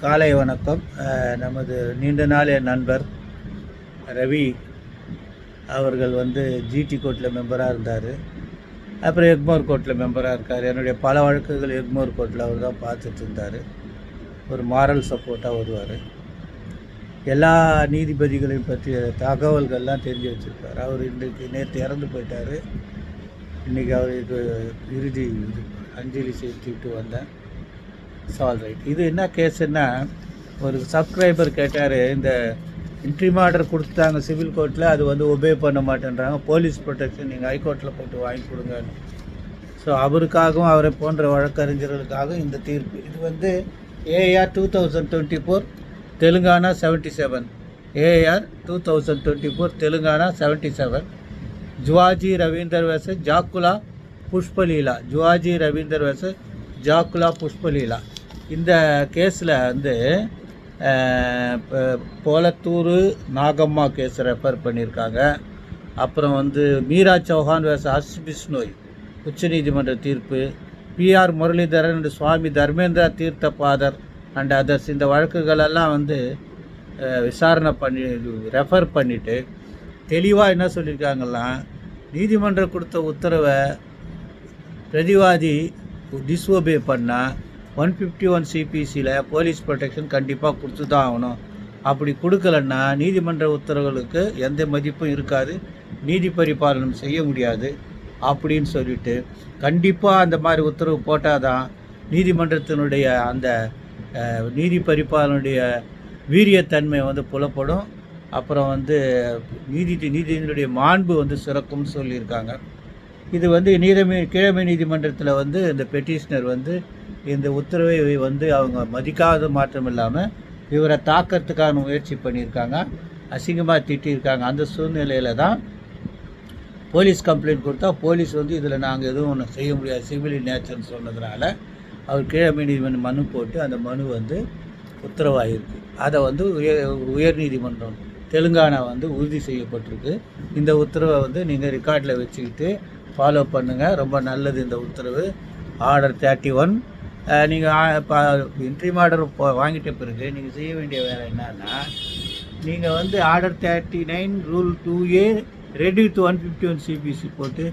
காலை வணக்கம். நமது நீண்ட நாளைய நண்பர் ரவி அவர்கள் வந்து ஜிடி கோர்ட்டில் மெம்பராக இருந்தார். அப்புறம் எக்மோர் கோர்ட்டில் மெம்பராக இருக்கார். என்னுடைய பல வழக்குகள் எக்மோர் கோர்ட்டில் அவர் தான் பார்த்துட்டு இருந்தார். ஒரு மாரல் சப்போர்ட்டாக வருவார். எல்லா நீதிபதிகளையும் பற்றிய தகவல்கள்லாம் தெரிஞ்சு வச்சுருப்பார் அவர் இன்றைக்கு நேற்று இறந்து போயிட்டார். இன்றைக்கி அவருக்கு இறுதி அஞ்சலி செலுத்திட்டு வந்தேன். சால் ரைட் இது என்ன கேஸுன்னா ஒரு சப்ஸ்கிரைபர் கேட்டார் இந்த இன்ட்ரீம் ஆர்டர் கொடுத்தாங்க சிவில் கோர்ட்டில் அது வந்து ஒபே பண்ண மாட்டேன்றாங்க. போலீஸ் ப்ரொடெக்ஷன் நீங்கள் ஹைகோர்ட்டில் போட்டு வாங்கி கொடுங்கன்னு ஸோ அவருக்காகவும் அவரை போன்ற வழக்கறிஞர்களுக்காகவும் இந்த தீர்ப்பு. இது வந்து AR two thousand twenty four Telangana seventy seven AR two thousand twenty four Telangana seventy seven Juvaji Ravinder versus Jakkula Pushpaleela. Juvaji Ravinder versus Jakkula Pushpaleela. இந்த கேஸில் வந்து போலத்தூர் நாகம்மா கேஸ் ரெஃபர் பண்ணியிருக்காங்க அப்புறம் வந்து மீரா சௌஹான் வேச ஹர்ஷ் பிஷ்ணோய் உச்சநீதிமன்ற தீர்ப்பு P R Muralidharan and Swami Dharmendra Teerth father and others இந்த வழக்குகளெல்லாம் வந்து விசாரணை பண்ணி ரெஃபர் பண்ணிவிட்டு தெளிவாக என்ன சொல்லியிருக்காங்கன்னா நீதிமன்றம் கொடுத்த உத்தரவை பிரதிவாதி டிஸ்ஓபே பண்ணால் ஒன் ஃபிஃப்டி ஒன் சிபிசியில் போலீஸ் ப்ரொடெக்ஷன் கண்டிப்பாக கொடுத்து தான் ஆகணும் அப்படி கொடுக்கலன்னா நீதிமன்ற உத்தரவுகளுக்கு எந்த மதிப்பும் இருக்காது. நீதி பரிபாலனம் செய்ய முடியாது. அப்படின்னு சொல்லிட்டு கண்டிப்பாக அந்த மாதிரி உத்தரவு போட்டால் தான் நீதிமன்றத்தினுடைய அந்த நீதி பரிபாலனுடைய வீரியத்தன்மை வந்து புலப்படும். அப்புறம் வந்து நீதி நீதியினுடைய மாண்பு வந்து சிறக்கும்னு சொல்லியிருக்காங்க. இது வந்து நீதமே கீழமை நீதிமன்றத்தில் வந்து இந்த பெட்டிஷனர் வந்து இந்த உத்தரவை வந்து அவங்க மதிக்காத மாற்றம் இல்லாமல் இவரை தாக்கிறதுக்கான முயற்சி பண்ணியிருக்காங்க. அசிங்கமாக திட்டியிருக்காங்க. அந்த சூழ்நிலையில் தான் போலீஸ் கம்ப்ளைண்ட் கொடுத்தா போலீஸ் வந்து இதில் நாங்கள் எதுவும் ஒன்று செய்ய முடியாது. சிவில் நேச்சர்னு சொன்னதுனால அவர் கீழமை நீதிமன்றம் மனு போட்டு அந்த மனு வந்து உத்தரவாகிருக்கு அதை வந்து உயர் உயர் நீதிமன்றம் தெலுங்கானா வந்து உறுதி செய்யப்பட்டிருக்கு. இந்த உத்தரவை வந்து நீங்கள் ரெக்கார்டில் வச்சுக்கிட்டு ஃபாலோ பண்ணுங்கள் ரொம்ப நல்லது இந்த உத்தரவு. ஆர்டர் தேர்ட்டி ஒன் நீங்கள் இப்போ இன்ட்ரீம் ஆர்டர் வாங்கிட்ட பிறகு நீங்கள் செய்ய வேண்டிய வேலை என்னன்னா நீங்கள் வந்து order thirty nine rule two A ready with one fifty one CPC போட்டு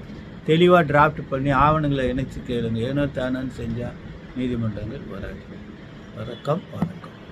தெளிவாக டிராஃப்ட் பண்ணி ஆவணங்களை இணைச்சு கேளுங்க. ஏனோ தானோன்னு செஞ்சால் நீதிமன்றங்கள் வராது. வணக்கம் வணக்கம்.